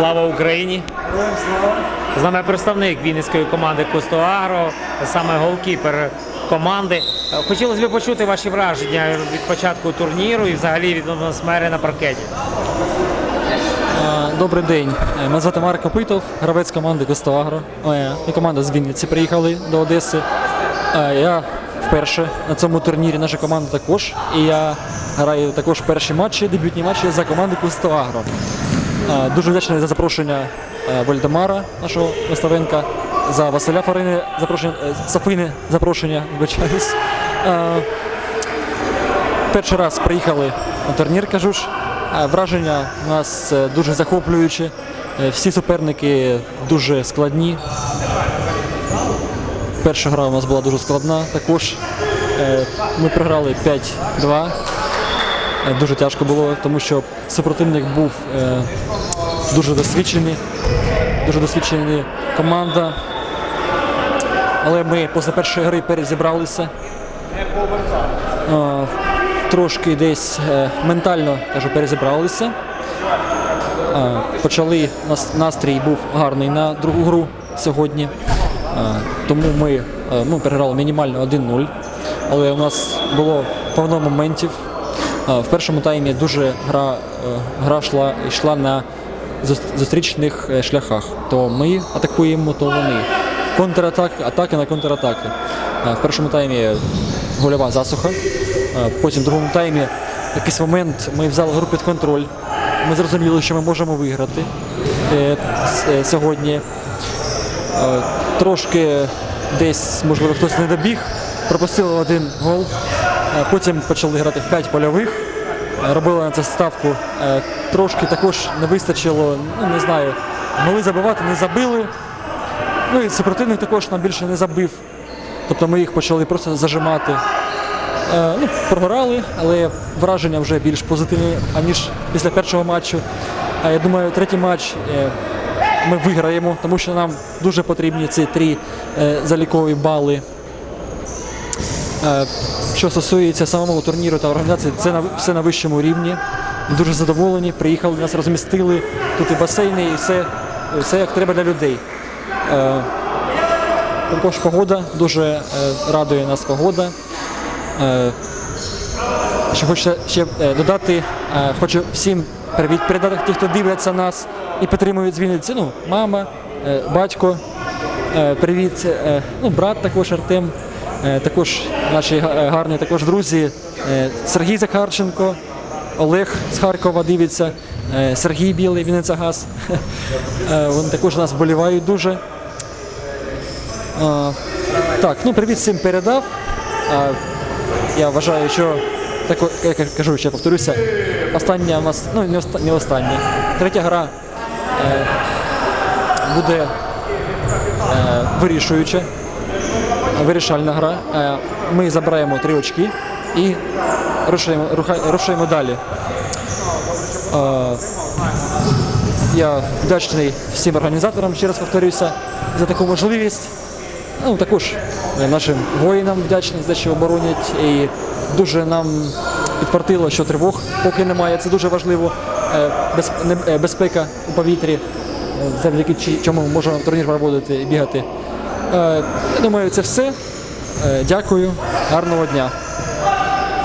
Слава Україні! З нами представник Вінницької команди Кустоагро, саме голкіпер команди. Е, Хотілося б почути ваші враження від початку турніру і взагалі від атмосфери на паркеті. Е, Добрий день. Е, Мене звати Марк Копитов, гравець команди Костовагро. Е, І команда з Вінниці приїхали до Одеси. Е, Я вперше на цьому турнірі наша команда також. І я граю також перші матчі, дебютні матчі за команду Костовагро. Е, Дуже вдячний за запрошення е, Вальдемара, нашого Виставенка, за Василя Фарини запрошення, е, Сафини запрошення, вибачаюсь. Е, Перший раз приїхали на турнір, кажу ж. Е, Враження у нас е, дуже захоплюючі. Е, Всі суперники дуже складні. Перша гра у нас була дуже складна також. Е, Ми програли 5-2. Е, Дуже тяжко було, тому що супротивник був е, дуже досвідчений, дуже досвідчена команда. Але ми після першої гри перезібралися. Е, Трошки десь ментально кажу, перезібралися. Почали настрій був гарний на другу гру сьогодні. Тому ми ну, переграли мінімально 1-0. Але у нас було повно моментів. Е, В першому таймі дуже гра, е, гра йшла, йшла на зустрічних е, шляхах. То ми атакуємо, то вони. Контратаки, атаки на контратаки. В першому таймі гольова засуха. Потім в другому таймі якийсь момент ми взяли гру під контроль. Ми зрозуміли, що ми можемо виграти сьогодні. Трошки десь, можливо, хтось не добіг, пропустили один гол. Е, Потім почали грати в 5 польових. Е, Робили на це ставку. Е, Трошки також не вистачило, ну не знаю, могли забивати, не забили. Ну і супротивник також нам більше не забив. Тобто ми їх почали просто зажимати. Ну, програли, але враження вже більш позитивні, аніж після першого матчу. А я думаю, третій матч ми виграємо, тому що нам дуже потрібні ці три залікові бали. Що стосується самого турніру та організації, це на, все на вищому рівні. Дуже задоволені, приїхали, нас розмістили. Тут і басейни, і все, все як треба для людей. Е, Також погода, дуже е, радує нас погода. Е, Що хочеться ще е, додати, е, хочу всім привіт передати тим, хто дивляться нас і підтримують з Вінниці. Ну, мама, е, батько, е, привіт, е, ну, брат також Артем, також наші е, гарні також друзі, е, Сергій Захарченко, Олег з Харкова дивиться, е, Сергій Білий, Вінницягаз. Е, Вони також нас вболівають дуже. Так, ну привіт всім передав. Я вважаю, що так, я кажу, ще повторюся, остання у нас, ну не, оста, не остання. Третя гра е, буде е, вирішуюча, вирішальна гра. Е, ми забираємо три очки і рушаємо, рушаємо далі. Е, я вдячний всім організаторам, ще раз повторюся, за таку можливість. Ну, також нашим воїнам вдячний за що оборонять. І дуже нам підтвердило, що тривог поки немає. Це дуже важливо. Е, безпека у повітрі, завдяки чому можемо турнір проводити і бігати. Е, думаю, це все. Е, Дякую, гарного дня.